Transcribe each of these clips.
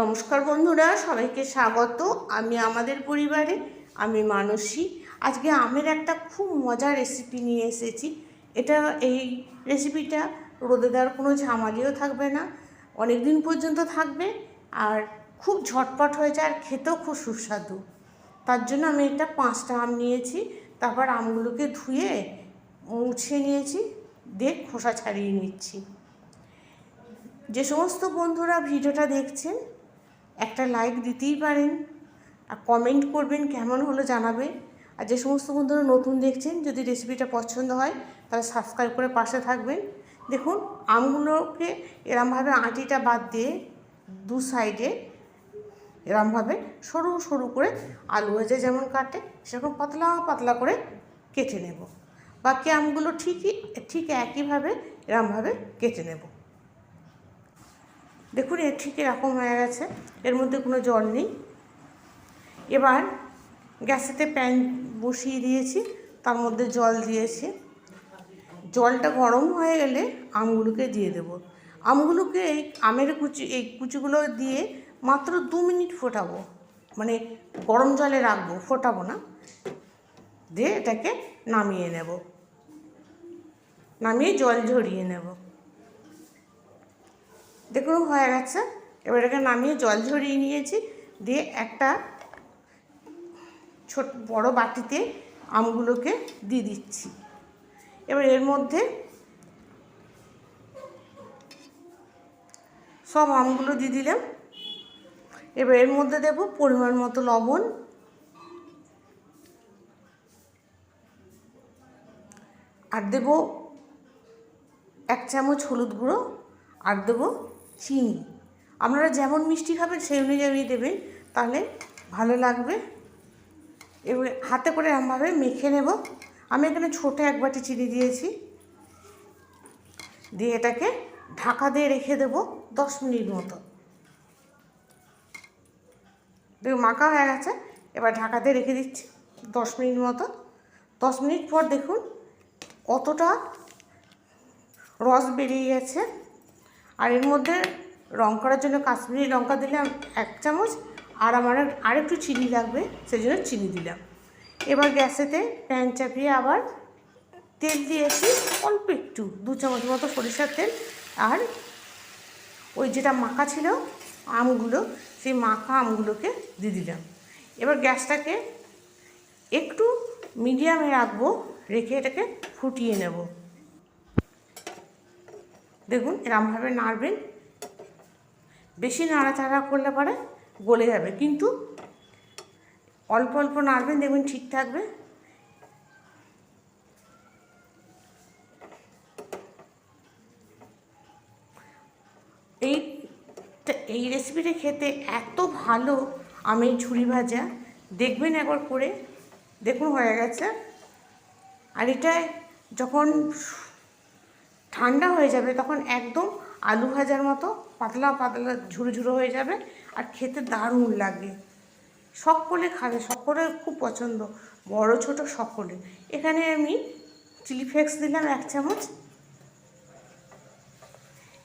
নমস্কার বন্ধুরা, সবাইকে স্বাগত। আমি আমাদের পরিবারে, আমি মানসী। আজকে আমের একটা খুব মজার রেসিপি নিয়ে এসেছি। এটা, এই রেসিপিটা রোদে দেওয়ার কোনো ঝামালিও থাকবে না। অনেক দিন পর্যন্ত থাকবে আর খুব ঝটপট হয়ে যায় আর খেতেও খুব সুস্বাদু। তার জন্য আমি এটা পাঁচটা আম নিয়েছি। তারপর আমগুলোকে ধুয়ে মুছিয়ে নিয়েছি, দিয়ে খোসা ছাড়িয়ে নিচ্ছি। যে সমস্ত বন্ধুরা ভিডিওটা দেখছেন একটা লাইক দিতেই পারেন আর কমেন্ট করবেন কেমন হলো জানাবেন আর যে সমস্ত বন্ধুরা নতুন দেখছেন, যদি রেসিপিটা পছন্দ হয়, তাহলে সাবস্ক্রাইব করে পাশে থাকবেন। দেখুন, আমগুলোকে এরমভাবে আঁটিটা বাদ দিয়ে দু সাইডে এরমভাবে সরু সরু করে আলু ভেজে যেমন কাটে, সেরকম পাতলা পাতলা করে কেটে নেব। বাকি আমগুলো ঠিকই, ঠিক একইভাবে এরমভাবে কেটে নেব। দেখুন এর ঠিক এরকম হয়ে গেছে। এর মধ্যে কোনো জল নেই। এবার গ্যাসেতে প্যান বসিয়ে দিয়েছি, তার মধ্যে জল দিয়েছি। জলটা গরম হয়ে গেলে আমগুলোকে দিয়ে দেব। আমগুলোকে এই আমের কুচি, এই কুচিগুলো দিয়ে মাত্র দু মিনিট ফোটাবো। মানে গরম জলে রাখব, ফোটাবো না। দিয়ে এটাকে নামিয়ে নেব। নামিয়ে জল ঝরিয়ে নেব। দেখুন, হয়ে গেছে। এবার এটাকে নামিয়ে জল ঝরিয়ে নিয়েছি। দিয়ে একটা ছোট বড় বাটিতে আমগুলোকে দিয়ে দিচ্ছি। এবার এর মধ্যে সব আমগুলো দিয়ে দিলাম। এবার এর মধ্যে দেব পরিমাণ মতো লবণ। আর দেব এক চামচ হলুদ গুঁড়ো। আর দেবো চিনি। আপনারা যেমন মিষ্টি খাবেন, সেই অনুযায়ী দেবেন। তাহলে ভালো লাগবে। এবার হাতে করে এরমভাবে মেখে নেব। আমি এখানে ছোটো এক বাটি চিনি দিয়েছি। দিয়ে এটাকে ঢাকা দিয়ে রেখে দেব দশ মিনিট মতো। মাখা হয়ে গেছে। এবার ঢাকা দিয়ে রেখে দিচ্ছি দশ মিনিট মতো। দশ মিনিট পর দেখুন কতটা রস বেরিয়ে গেছে। আর এর মধ্যে রং করার জন্য কাশ্মীরি লঙ্কা দিলাম এক চামচ, আর আমার আরেকটু চিনি লাগবে সেই জন্য চিনি দিলাম। এবার গ্যাসেতে প্যান চাপিয়ে আবার তেল দিয়েছি অল্প একটু, দু চামচ মতো সরিষার তেল। আর ওই যেটা মাখা ছিল আমগুলো, সেই মাখা আমগুলোকে দিয়ে দিলাম। এবার গ্যাসটাকে একটু মিডিয়ামে রাখব, রেখে এটাকে ফুটিয়ে নেব। দেখুন এরমভাবে নাড়বেন। বেশি নাড়াচাড়া করলে পরে গলে যাবে। কিন্তু অল্প অল্প নাড়বেন, দেখবেন ঠিক থাকবে। এই এই রেসিপিটা খেতে এত ভালো আমি ঝুড়ি ভাজা। দেখবেন একবার করে। দেখুন হয়ে গেছে। আর এটায় যখন ঠান্ডা হয়ে যাবে, তখন একদম আলু ভাজার মতো পাতলা পাতলা ঝুরো হয়ে যাবে আর খেতে দারুণ লাগে। সকলে খাবে সকলের খুব পছন্দ, বড়, ছোট সকলে। এখানে আমি চিলি ফ্লেক্স দিলাম এক চামচ।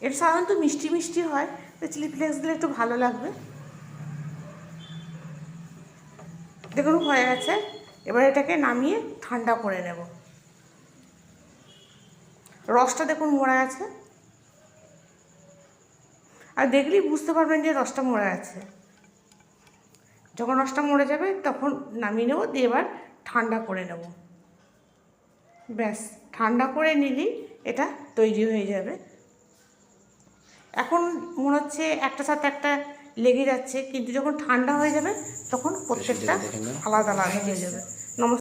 এটা সাধারণত মিষ্টি মিষ্টি হয়, তো চিলি ফ্লেক্স দিলে একটু ভালো লাগবে। দেখুন, হয়ে গেছে। এবার এটাকে নামিয়ে ঠান্ডা করে নেব। রসটা দেখুন মরা আছে। আর দেখলেই বুঝতে পারবেন যে রসটা মরে আছে। যখন রসটা মরে যাবে তখন নামিয়ে নেব দিয়ে এবার ঠান্ডা করে নেব। ব্যাস ঠান্ডা করে নিলেই এটা তৈরি হয়ে যাবে। এখন মনে হচ্ছে একটা সাথে একটা লেগে যাচ্ছে কিন্তু যখন ঠান্ডা হয়ে যাবে তখন প্রত্যেকটা আলাদা আলাদা হয়ে যাবে। নমস্কার।